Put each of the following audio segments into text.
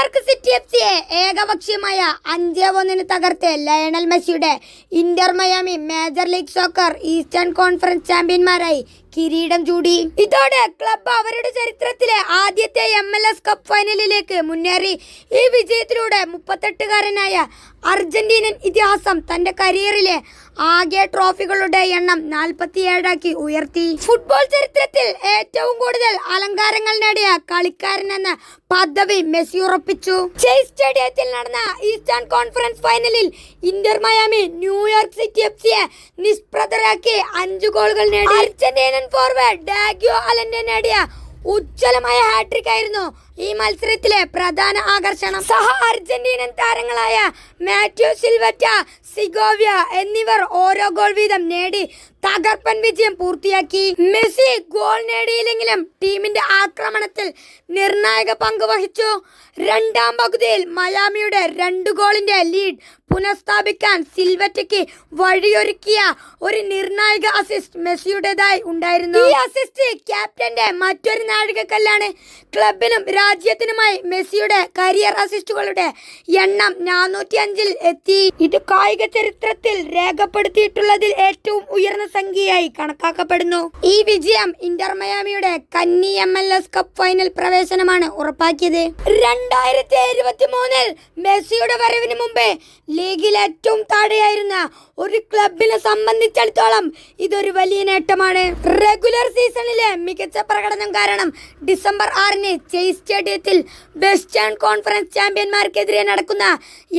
New York City F സിയെ ഏകപക്ഷീയമായ അഞ്ച് ഒന്നിന് തകർത്ത് ലയണൽ മെസ്സിയുടെ Inter Miami Major League Soccer Eastern Conference ചാമ്പ്യന്മാരായി കിരീടം ചൂടി. ഇതോടെ ക്ലബ് അവരുടെ ചരിത്രത്തിലെ ആദ്യത്തെ എം എൽ എസ് കപ്പ് ഫൈനലിലേക്ക് മുന്നേറി. ഈ വിജയത്തിലൂടെ മുപ്പത്തെട്ടുകാരനായ അർജന്റീനൻ ഇതിഹാസം തന്റെ കരിയറിലെ ആകെ ട്രോഫികളുടെ എണ്ണം നാൽപ്പത്തിയേഴാക്കി ഉയർത്തി. ഫുട്ബോൾ ചരിത്രത്തിൽ ഏറ്റവും കൂടുതൽ അലങ്കാരങ്ങൾ നേടിയ കളിക്കാരനെന്ന പദവി മെസ്സി ഉറപ്പിച്ചു. ചേസ് സ്റ്റേഡിയത്തിൽ നടന്ന ഈസ്റ്റേൺ കോൺഫറൻസ് ഫൈനലിൽ Inter Miami New York City F സിയെ നിഷ്പ്രതരാക്കി അഞ്ചു ഗോളുകൾ നേടി. അർജന്റീനൻ ഫോർവേഡ് ഡാഗ്യോ അലന്റെ നേടിയ ഉജ്ജ്വലമായ ഹാട്രിക് ആയിരുന്നു. ഈ മത്സരത്തിലെ പ്രധാന ആകർഷണം സഹ അർജന്റീനൻ താരങ്ങളായ മാത്യു സിൽവറ്റ സിഗോവ്യ എന്നിവർ ഓരോ ഗോൾ വീതം നേടി തകർപ്പൻ വിജയം പൂർത്തിയാക്കി. മെസ്സി ഗോൾ നേടിയില്ലെങ്കിലും ടീമിന്റെ ആക്രമണത്തിൽ നിർണായക പങ്ക് വഹിച്ചു. രണ്ടാം പകുതിയിൽ മയാമിയുടെ രണ്ട് ഗോളിന്റെ ലീഡ് പുനഃസ്ഥാപിക്കാൻ സിൽവറ്റയ്ക്ക് വഴിയൊരുക്കിയ ഒരു നിർണായക അസിസ്റ്റ് മെസ്സിയുടേതായി ഉണ്ടായിരുന്നു. ഈ അസിസ്റ്റ് ക്യാപ്റ്റന്റെ മറ്റൊരു നാഴികക്കല്ലാണ്. ക്ലബിനും രാജ്യത്തിനുമായി മെസ്സിയുടെ കരിയർ അസിസ്റ്റുകളുടെ എണ്ണം നാനൂറ്റി അഞ്ചിൽ എത്തി. ഇത് കായിക ചരിത്രത്തിൽ രേഖപ്പെടുത്തിയിട്ടുള്ളതിൽ ഏറ്റവും ഉയർന്ന സംഖ്യയായി കണക്കാക്കപ്പെടുന്നു. ഈ വിജയം ഇന്റർ മയാമിയുടെ കന്നി M L S cup final പ്രവേശനമാണ് ഉറപ്പാക്കിയത്. രണ്ടായിരത്തി ഇരുപത്തി മൂന്നിൽ മെസ്സിയുടെ വരവിന് മുമ്പേ ലീഗിൽ ഏറ്റവും താഴെയായിരുന്ന ഒരു ക്ലബിനെ സംബന്ധിച്ചിടത്തോളം ഇതൊരു വലിയ നേട്ടമാണ്. റെഗുലർ സീസണിലെ മികച്ച പ്രകടനം കാരണം ഡിസംബർ ആറിന് ചേസ് സ്റ്റേഡിയത്തിൽ വെസ്റ്റേൺ കോൺഫറൻസ് ചാമ്പ്യന്മാർക്കെതിരെ നടക്കുന്ന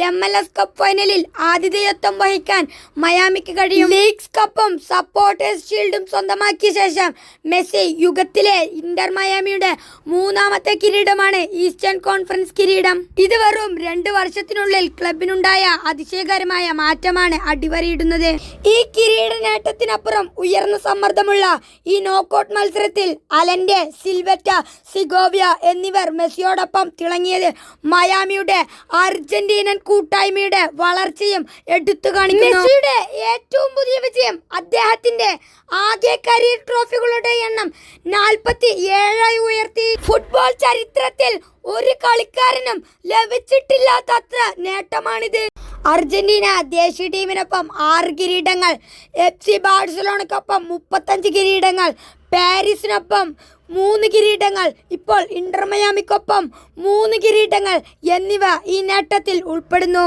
എം എൽ എസ് കപ്പ് ഫൈനലിൽ ആതിഥേയത്വം വഹിക്കാൻ മയാമിക്ക് കഴിയും. ലീഗ്സ് കപ്പും സപ്പോർട്ടേഴ്സ് ഷീൽഡും സ്വന്തമാക്കിയ ശേഷം മെസ്സി യുഗത്തിലെ ഇന്റർ മയാമിയുടെ മൂന്നാമത്തെ കിരീടമാണ് ഈസ്റ്റേൺ കോൺഫറൻസ് കിരീടം. ഇത് വെറും രണ്ട് വർഷത്തിനുള്ളിൽ ക്ലബിനുണ്ടായ അതിശയകരമായ മാറ്റമാണ് അടിവരയിടുന്നത്. ഈ കിരീട നേട്ടത്തിനപ്പുറം ഉയർന്ന സമ്മർദ്ദമുള്ള ഈ നോക്കൌട്ട് മത്സരത്തിൽ അലന്റെ സിൽവറ്റ സിഗോവിയ എന്നിവർ മെസ്സിയോടൊപ്പം തിളങ്ങിയത് മയാമിയുടെ അർജന്റീനൻ കൂട്ടായ്മയുടെ വളർച്ചയും എടുത്തു കാണിക്കുന്നു. മെസ്സിയുടെ ഏറ്റവും പുതിയ വിജയം അദ്ദേഹത്തിന്റെ ആകെ കരിയർ ട്രോഫികളുടെ എണ്ണം നാൽപ്പത്തി ഏഴായി ഉയർത്തി. ഫുട്ബോൾ ചരിത്രത്തിൽ ഒരു കളിക്കാരനും ലഭിച്ചിട്ടില്ലാത്തത്ര നേട്ടമാണിത്. അർജന്റീന ദേശീയ ടീമിനൊപ്പം ആറ് കിരീടങ്ങൾ എഫ് സി ബാഴ്സലോണയ്ക്കൊപ്പം മുപ്പത്തഞ്ച് കിരീടങ്ങൾ പാരീസിനൊപ്പം മൂന്ന് കിരീടങ്ങൾ. ഇപ്പോൾ ഇന്റർ മയാമിക്കൊപ്പം മൂന്ന് കിരീടങ്ങൾ എന്നിവ ഈ നേട്ടത്തിൽ ഉൾപ്പെടുന്നു.